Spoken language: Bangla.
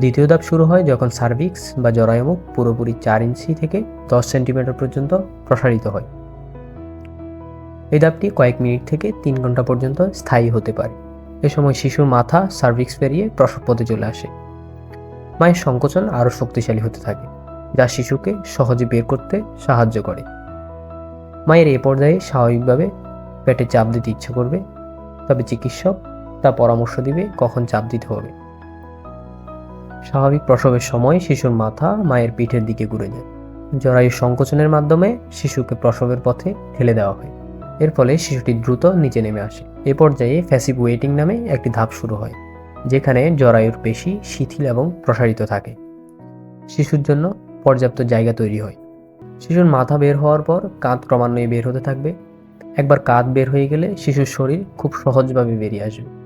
দ্বিতীয় ধাপ শুরু হয় যখন সার্ভিক্স বা জরায়ুমুখ পুরোপুরি চার ইঞ্চি থেকে দশ সেন্টিমিটার পর্যন্ত প্রসারিত হয়। এই ধাপটি কয়েক মিনিট থেকে তিন ঘণ্টা পর্যন্ত স্থায়ী হতে পারে। এ সময় শিশুর মাথা সার্ভিক্স পেরিয়ে প্রসব পথে চলে আসে। মায়ের সংকোচন আরও শক্তিশালী হতে থাকে, যা শিশুকে সহজে বের করতে সাহায্য করে। মায়ের এ পর্যায়ে স্বাভাবিকভাবে পেটে চাপ দিতে ইচ্ছে করবে, তবে চিকিৎসক তা পরামর্শ দিবে কখন চাপ দিতে হবে। স্বাভাবিক প্রসবের সময় শিশুর মাথা মায়ের পিঠের দিকে ঘুরে যায়। জরায়ু সংকোচনের মাধ্যমে শিশুকে প্রসবের পথে ঠেলে দেওয়া হয়। এর ফলে শিশুটি দ্রুত নিচে নেমে আসে। এ পর্যায়ে ফ্যাসিভ ওয়েটিং নামে একটি ধাপ শুরু হয়, যেখানে জরায়ুর পেশি শিথিল এবং প্রসারিত থাকে। শিশুর জন্য পর্যাপ্ত জায়গা তৈরি হয়। শিশুর মাথা বের হওয়ার পর কাঁধ ক্রমান্বয়ে বের হতে থাকবে। একবার কাঁধ বের হয়ে গেলে শিশুর শরীর খুব সহজভাবে বেরিয়ে আসবে।